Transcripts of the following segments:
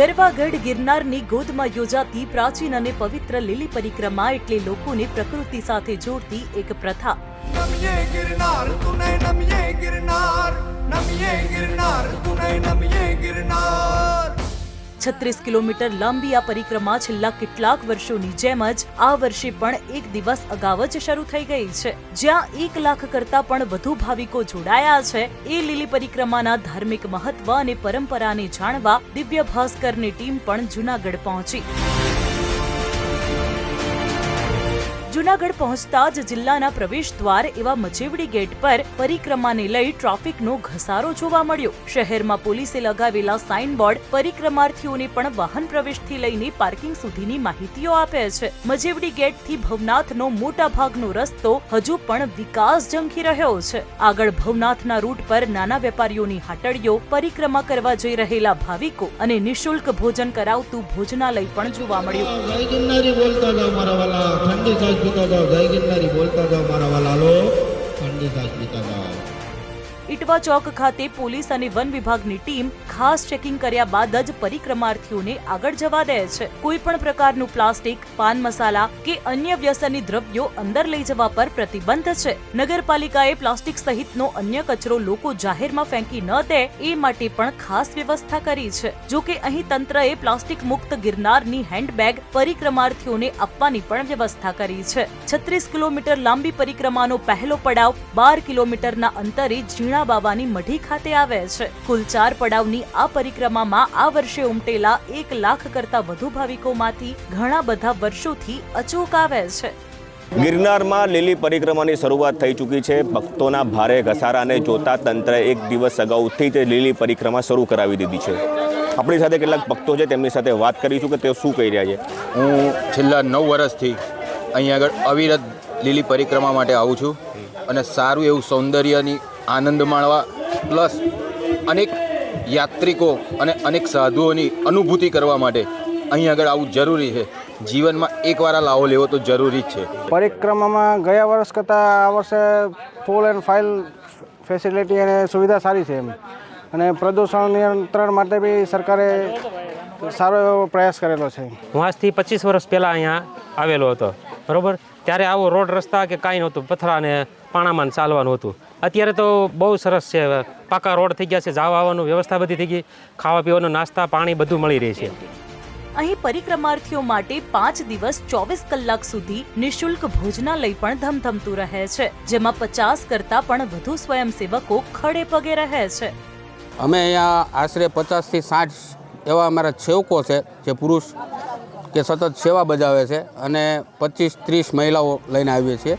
ગરવાગઢ ગિરનારની ગોદમાં યોજાતી પ્રાચીન અને પવિત્ર લીલી પરિક્રમા એટલે લોકોને પ્રકૃતિ સાથે જોડતી એક પ્રથા. ગિરનાર ગિરનાર ગિરનાર. છત્રીસ કિલોમીટર લાંબી આ પરિક્રમા છેલ્લા કેટલાક વર્ષોની જેમ જ આ વર્ષે પણ એક દિવસ અગાઉ જ શરૂ થઈ ગઈ છે. જ્યાં એક લાખ કરતા પણ વધુ ભાવિકો જોડાયા છે. એ લીલી પરિક્રમાના ધાર્મિક મહત્વ અને પરંપરાને જાણવા દિવ્ય ભાસ્કરની ટીમ પણ જૂનાગઢ પહોંચી. જૂનાગઢ પહોંચતા જ જિલ્લાના પ્રવેશ દ્વાર એવા મચેવડી ગેટ પર પરિક્રમાને લઈ ટ્રાફિકનો ઘસારો જોવા મળ્યો. શહેરમાં પોલીસે લગાવેલા સાઇન બોર્ડ પરિક્રમાર્થીઓને પણ વાહન પ્રવેશથી લઈને પાર્કિંગ સુધીની માહિતીઓ આપે છે. મજેવડી ગેટથી ભવનાથનો મોટા ભાગનો રસ્તો હજુ પણ વિકાસ ઝંખી રહ્યો છે. આગળ ભવનાથના રૂટ પર નાના વેપારીઓની હાટડીઓ પરિક્રમા કરવા જઈ રહેલા ભાવિકો અને નિઃશુલ્ક ભોજન કરાવતું ભોજનાલય પણ જોવા મળ્યું. પીતા જાઓ જય ગિરનારી બોલતા જાઓ મારા વાલાલો ઠંડી સાસ પીતા જાઓ ઇટવા ચોક ખાતે પોલીસ અને વન વિભાગની ટીમ ખાસ ચેકિંગ કર્યા બાદ જ પરિક્રમાર્થીઓને આગળ જવા દે છે. કોઈ પણ પ્રકારનું પ્લાસ્ટિક, પાન મસાલા કે અન્ય વ્યસની દ્રવ્યો અંદર લઈ જવા પર પ્રતિબંધ છે. નગરપાલિકાએ પ્લાસ્ટિક સહિતનો અન્ય કચરો લોકો જાહેરમાં ફેંકી ન દે એ માટે પણ ખાસ વ્યવસ્થા કરી છે. જો કે અહીં તંત્રએ પ્લાસ્ટિક મુક્ત ગિરનારની હેન્ડબેગ પરિક્રમાર્થીઓને આપવાની પણ વ્યવસ્થા કરી છે. છત્રીસ કિલોમીટર લાંબી પરિક્રમાનો પહેલો પડાવ બાર કિલોમીટરના અંતરે ઝીણા બાબાની મઢી ખાતે આવે છે. કુલ ચાર પડાવની આ પરિક્રમામાં આ વર્ષે ઉમટેલા એક લાખ કરતા વધુ ભાવિકોમાંથી ઘણા બધા વર્ષોથી અચૂક આવે છે. ગિરનારમાં લીલી પરિક્રમાની શરૂઆત થઈ ચૂકી છે. ભક્તોના ભારે ઘસારાને જોતા તંત્રએ એક દિવસ અગાઉથી જ લીલી પરિક્રમા શરૂ કરાવી દીધી છે. આપણી સાથે કેટલાક ભક્તો છે તેમની સાથે વાત કરીશું કે તેઓ શું કહી રહ્યા છે. હું છેલ્લા નવ વર્ષથી અહીં આગળ અવિરત લીલી પરિક્રમા માટે આવું છું અને સારું એવું સૌંદર્યની આનંદ માણવા પ્લસ અનેક યાત્રિકો અને અનેક સાધુઓની અનુભૂતિ કરવા માટે અહીં આગળ આવવું જરૂરી છે. જીવનમાં એકવાર આ લાવો લેવો તો જરૂરી જ છે. પરિક્રમામાં ગયા વર્ષ કરતાં આ વર્ષે ફૂલ એન્ડ ફાઇલ ફેસિલિટી અને સુવિધા સારી છે એમ. અને પ્રદૂષણ નિયંત્રણ માટે બી સરકારે સારો એવો પ્રયાસ કરેલો છે. હું આજથી પચીસ વર્ષ પહેલાં અહીંયા આવેલો હતો. બરોબર? ત્યારે આવો રોડ રસ્તા કે કાંઈ નહોતું. પથરા અને પાણામાં ચાલવાનું હતું. અત્યારે તો બહુ સરસ છે. પાકા રોડ થઈ ગયા છે જવા આવવાનું વ્યવસ્થા બધી થઈ ગઈ. ખાવા પીવાનું નાસ્તા પાણી બધું મળી રહે છે. અહીં પરિક્રમાર્થીઓ માટે પાંચ દિવસ ચોવીસ કલાક સુધી નિઃશુલ્ક ભોજનાલય પણ ધમધમતું રહે છે જેમાં પચાસ કરતા પણ વધુ સ્વયંસેવકો ખડે પગે રહે છે. અમે અહીંયા આશરે પચાસથી સાઠ એવા અમારા સેવકો છે જે પુરુષ કે સતત સેવા બજાવે છે અને પચીસ ત્રીસ મહિલાઓ લઈને આવીએ છીએ.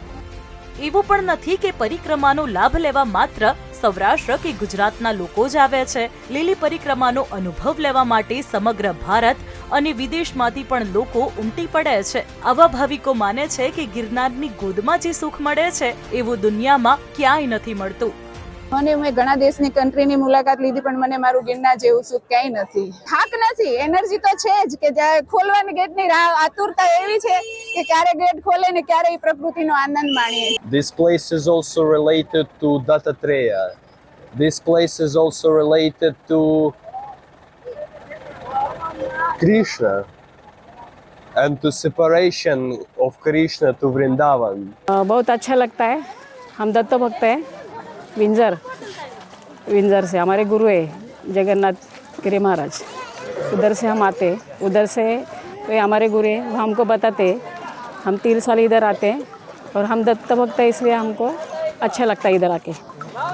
એવું પણ નથી કે પરિક્રમાનો લાભ લેવા માત્ર સૌરાષ્ટ્ર કે ગુજરાતના લોકો જ આવે છે. લીલી પરિક્રમાનો અનુભવ લેવા માટે સમગ્ર ભારત અને વિદેશમાંથી પણ લોકો ઉમટી પડે છે. આવા ભાવિકો માને છે કે ગિરનારની ગોદમાં જે સુખ મળે છે, એવું દુનિયામાં ક્યાંય નથી મળતું. મને મેં ઘણા દેશની કન્ટ્રીની મુલાકાત લીધી પણ મને મારું ગિરનાર જેવું સુખ ક્યાંય નથી થાક નથી એનર્જી તો છે જ કે જ્યારે ખોલવાની ગેટની રાહ આતુરતા એવી છે કે ક્યારે ગેટ ખોલે ને ક્યારે એ પ્રકૃતિનો આનંદ માણીએ This place is also related to Dattatreya. This place is also related to Krishna and to separation of Krishna to Vrindavan. बहुत अच्छा लगता है हम दत्त भक्त हैं विंजर. विंजर से हमारे गुरु है जगन्नाथ गिरी महाराज. उधर से हम आते उधर से तो हमारे गुरु है. वो हमको बताते हम तीन साल इधर आते हैं और हम दत्त भक्त है इसलिए हमको अच्छा लगता है इधर आके.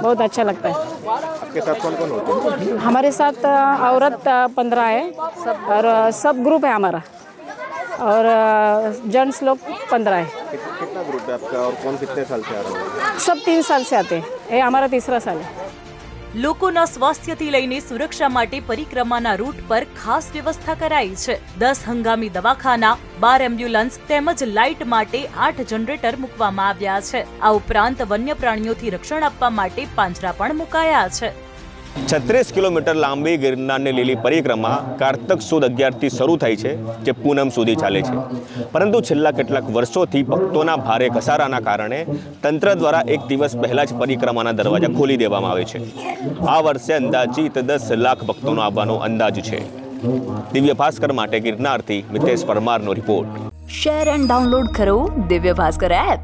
बहुत अच्छा लगता है. आपके साथ कौन कौन होते हैं? हमारे साथ औरत पंद्रह है और सब ग्रुप है हमारा. और जेंट्स लोग पंद्रह है. कितना ग्रुप है आपका और कौन कितने साल से आ रहा है? सब तीन साल से आते हैं. એ અમારા તીસરા સાલે. લોકોના સ્વાસ્થ્યથી લઈને સુરક્ષા માટે પરિક્રમાના રૂટ પર ખાસ વ્યવસ્થા કરાઈ છે. દસ હંગામી દવાખાના, બાર એમ્બ્યુલન્સ તેમજ લાઇટ માટે આઠ જનરેટર મૂકવામાં આવ્યા છે. આ ઉપરાંત વન્ય પ્રાણીઓથી રક્ષણ આપવા માટે પાંજરા પણ મુકાયા છે. છત્રીસ કિલોમીટર લાંબી ગિરનારની લીલી પરિક્રમા કારતક સુદ અગિયારથી શરૂ થાય છે, જે પૂનમ સુધી ચાલે છે. પરંતુ છેલ્લા કેટલાક વર્ષોથી ભક્તોના ભારે ઘસારાના કારણે તંત્ર દ્વારા એક દિવસ પહેલાં જ પરિક્રમાના દરવાજા ખોલી દેવામાં આવે છે. આ વર્ષે અંદાજિત દસ લાખ ભક્તોનો આવવાનો અંદાજ છે. દિવ્ય ભાસ્કર માટે ગિરનારથી મિતેશ પરમારનો રિપોર્ટ. શેર એન્ડ ડાઉનલોડ કરો દિવ્ય ભાસ્કર એપ.